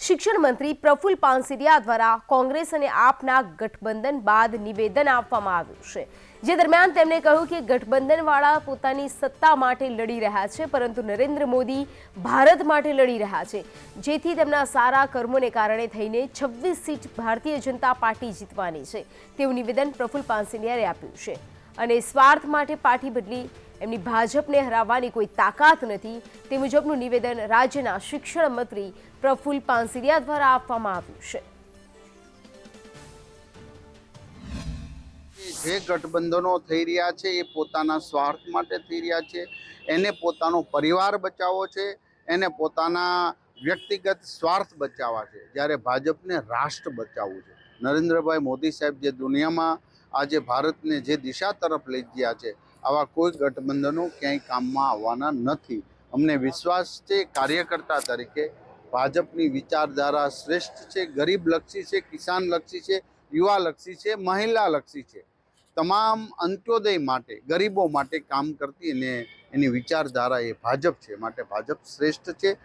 શિક્ષણ મંત્રી પ્રફુલ પાનસિરિયા દ્વારા કોંગ્રેસ અને આપના ગઠબંધન બાદ નિવેદન આપવામાં આવ્યું છે. જે દરમિયાન તેમણે કહ્યું કે ગઠબંધનવાળા પોતાની સત્તા માટે લડી રહ્યા છે, પરંતુ નરેન્દ્ર મોદી ભારત માટે લડી રહ્યા છે. જેથી તેમના સારા કર્મોને કારણે થઈને છવ્વીસ સીટ ભારતીય જનતા પાર્ટી જીતવાની છે. તેવું નિવેદન પ્રફુલ પાનસેરિયાએ આપ્યું છે. અને સ્વાર્થ માટે પાર્ટી બદલી એમની ભાજપને હરાવવાની કોઈ તાકાત નથી. તે મુજબનું નિવેદન રાજ્યના શિક્ષણ મંત્રી પ્રફુલ પાનસેરિયા દ્વારા આપવામાં આવ્યું છે. જે ગઠબંધનો થઈ રહ્યા છે, એ પોતાના સ્વાર્થ માટે થઈ રહ્યા છે. એને પોતાનો પરિવાર બચાવવો છે, એને પોતાના વ્યક્તિગત સ્વાર્થ બચાવવા છે. જ્યારે ભાજપને રાષ્ટ્ર બચાવવું છે. નરેન્દ્રભાઈ મોદી સાહેબ જે દુનિયામાં આજે ભારતને જે દિશા તરફ લઈ ગયા છે આવા કોઈ ગઠબંધનો ક્યાંય કામમાં આવવાના નથી. અમને વિશ્વાસ છે કાર્યકર્તા તરીકે. ભાજપની વિચારધારા શ્રેષ્ઠ છે ગરીબલક્ષી છે કિસાનલક્ષી છે યુવાલક્ષી છે મહિલાલક્ષી છે. તમામ અંત્યોદય માટે, ગરીબો માટે કામ કરતી અને એની વિચારધારા એ ભાજપ છે. માટે ભાજપ શ્રેષ્ઠ છે.